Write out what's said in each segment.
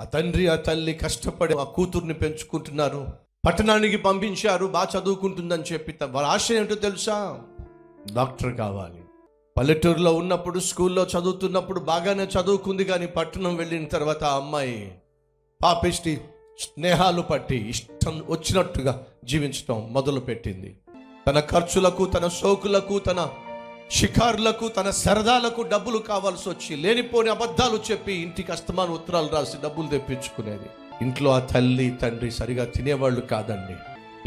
ఆ తండ్రి ఆ తల్లి కష్టపడి ఆ కూతుర్ని పెంచుకుంటున్నారు. పట్టణానికి పంపించారు బాగా చదువుకుంటుందని చెప్పి వాళ్ళ ఆశ ఏంటో తెలుసా? డాక్టర్ కావాలి. పల్లెటూరులో ఉన్నప్పుడు స్కూల్లో చదువుతున్నప్పుడు బాగానే చదువుకుంది కానీ పట్టణం వెళ్ళిన తర్వాత ఆ అమ్మాయి పాపిష్టి స్నేహాలు పట్టి ఇష్టం వచ్చినట్టుగా జీవించడం మొదలుపెట్టింది. తన ఖర్చులకు తన సోకులకు తన షికారులకు తన సరదాలకు డబ్బులు కావాల్సి వచ్చి లేనిపోని అబద్ధాలు చెప్పి ఇంటికి అస్తమాన ఉత్తరాలు రాసి డబ్బులు తెప్పించుకునేది. ఇంట్లో ఆ తల్లి తండ్రి సరిగా తినేవాళ్ళు కాదండి.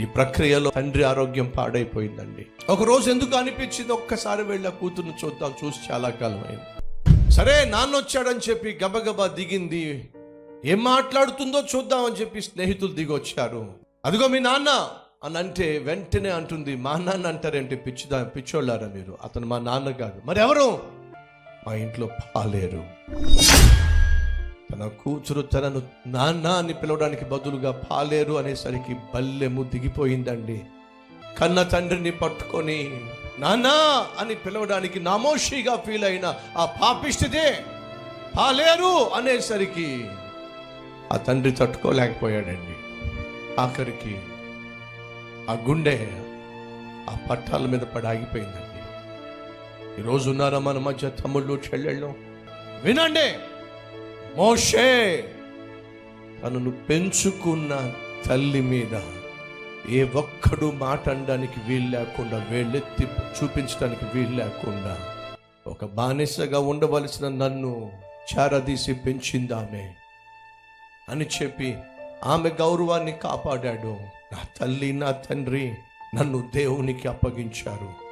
ఈ ప్రక్రియలో తండ్రి ఆరోగ్యం పాడైపోయిందండి. ఒక రోజు ఎందుకు అనిపించింది? ఒక్కసారి వెళ్ళి ఆ కూతుర్ని చూద్దాం చూసి చాలా కాలం అయింది. సరే నాన్న వచ్చాడని చెప్పి గబగబా దిగింది. ఏం మాట్లాడుతుందో చూద్దామని చెప్పి స్నేహితులు దిగొచ్చారు. అదిగో మీ నాన్న అని అంటే వెంటనే అంటుంది మా నాన్న అంటారేంటి? పిచ్చిదా పిచ్చోళ్ళారా మీరు? అతను మా నాన్న కాదు. మరి ఎవరు? మా ఇంట్లో పాలేరు. తన కూతురు తనను నాన్న అని పిలవడానికి బదులుగా పాలేరు అనేసరికి బల్లెము దిగిపోయిందండి. కన్న తండ్రిని పట్టుకొని నాన్న అని పిలవడానికి నామోషిగా ఫీల్ అయిన ఆ పాపిష్టిదే పాలేరు అనేసరికి ఆ తండ్రి తట్టుకోలేకపోయాడండి. ఆఖరికి ఆ గుండె ఆ పట్టాల మీద పడి ఆగిపోయిందండి. ఈరోజు ఉన్నారా మన మధ్య తమ్ముళ్ళు చెల్లెళ్ళు? వినండి. మోషే తనను పెంచుకున్న తల్లి మీద ఏ ఒక్కడు మాట అనడానికి వీలు లేకుండా వేళ్ళెత్తి చూపించడానికి వీలు లేకుండా ఒక బానిసగా ఉండవలసిన నన్ను చారదీసి పెంచిందామే అని చెప్పి ఆమె గౌరవాన్ని కాపాడాడు. నా తల్లి నా తండ్రి నన్ను దేవునికి అప్పగించారు.